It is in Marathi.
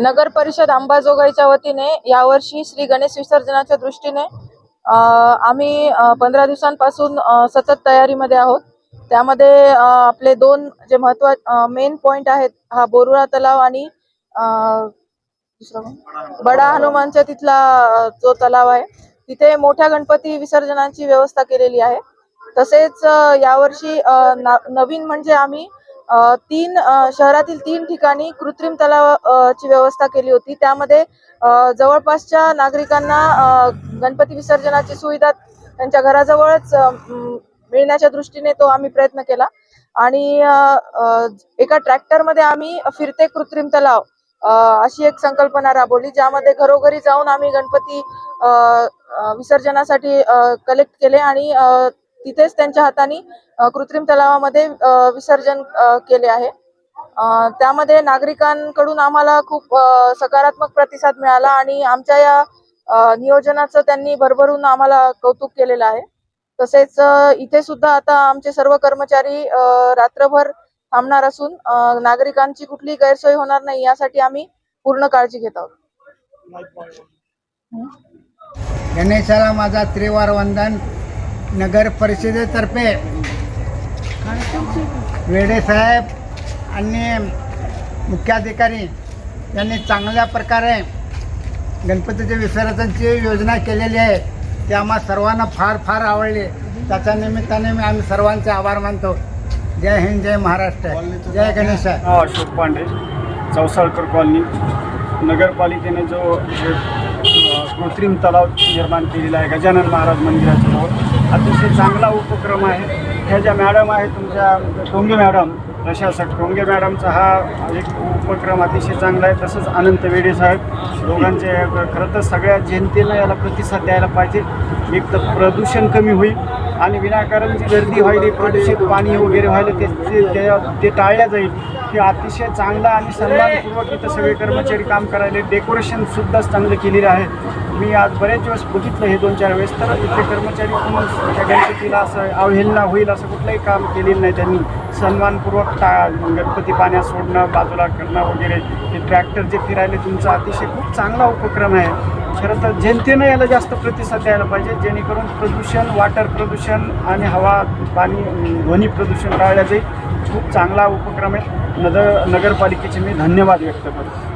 नगर परिषद अंबाजोगाईच्या वतीने यावर्षी श्री गणेश विसर्जनाच्या दृष्टीने आम्ही पंधरा दिवसांपासून सतत तयारीमध्ये आहोत. त्यामध्ये आपले दोन जे महत्वा मेन पॉइंट आहेत हा बोरुळा तलाव आणि बडा हनुमानच्या तिथला जो तलाव आहे तिथे मोठ्या गणपती विसर्जनाची व्यवस्था केलेली आहे. तसेच यावर्षी नवीन म्हणजे आम्ही तीन शहरातील तीन ठिकाणी कृत्रिम तलाव ची व्यवस्था केली होती. त्यामध्ये जवळपासच्या नागरिकांना गणपती विसर्जनाची सुविधा त्यांच्या घराजवळच मिळण्याच्या दृष्टीने तो आम्ही प्रयत्न केला. आणि एका ट्रॅक्टरमध्ये आम्ही फिरते कृत्रिम तलाव अशी एक संकल्पना राबवली ज्यामध्ये घरोघरी जाऊन आम्ही गणपती विसर्जनासाठी कलेक्ट केले आणि तिथेच त्यांच्या हाताने कृत्रिम तलावामध्ये विसर्जन केले आहे. त्यामध्ये नागरिकांकडून आम्हाला खूप सकारात्मक प्रतिसाद मिळाला आणि आमच्या या नियोजनाचं त्यांनी भरभरून आम्हाला कौतुक केलेलं आहे. तसेच इथे सुद्धा आता आमचे सर्व कर्मचारी रात्रभर थांबणार असून नागरिकांची कुठली गैरसोय होणार नाही यासाठी आम्ही पूर्ण काळजी घेत आहोत. गणेशाला माझा त्रिवार वंदन. नगर परिषदेतर्फे वेडेसाहेब आणि मुख्याधिकारी यांनी चांगल्या प्रकारे गणपतीच्या विसर्जनची योजना केलेली आहे. ती आम्हा सर्वांना फार फार आवडली. त्याच्या निमित्ताने मी आम्ही सर्वांचे आभार मानतो. जय हिंद जय महाराष्ट्र. जय गणेश. अशोक पांडे चौसाळकर कॉलनी. नगरपालिकेने जो कृत्रिम तलाव निर्माण केलेला आहे. गजानन महाराज मंदिराच्या अतिशय चांगला उपक्रम आहे. ह्या ज्या मॅडम आहेत तुमच्या टोंगे मॅडम प्रशासक टोंगे मॅडमचा हा एक उपक्रम अतिशय चांगला आहे. तसंच अनंत वेडे साहेब दोघांचे खरं तर सगळ्या जनतेनं याला प्रतिसाद द्यायला पाहिजे. एक तर प्रदूषण कमी होईल. आणि विनाकारण जी गर्दी व्हायली प्रदूषित पाणी वगैरे व्हायला ते ते- ते टाळल्या जाईल. हे अतिशय चांगला आणि सन्मानपूर्वक इथं सगळे कर्मचारी काम करायले. डेकोरेशनसुद्धाच चांगलं केलेलं आहे. मी आज बरेच दिवस बघितलं हे दोन चार वेळेस. तर इथले कर्मचारी कोण त्या गणपतीला असं अवहेलना होईल असं कुठलंही काम केलेलं नाही त्यांनी. सन्मानपूर्वक टा गणपती पाण्यात सोडणं बाजूला करणं वगैरे. ते ट्रॅक्टर जे फिरायले तुमचा अतिशय खूप चांगला उपक्रम आहे. खरं तर जनतेनं याला जास्त प्रतिसाद द्यायला पाहिजे जेणेकरून प्रदूषण वॉटर प्रदूषण आणि हवा पाणी ध्वनी प्रदूषण टाळल्या जाईल. खूप चांगला उपक्रम आहे. नगर नगरपालिकेचे मी धन्यवाद व्यक्त करतो.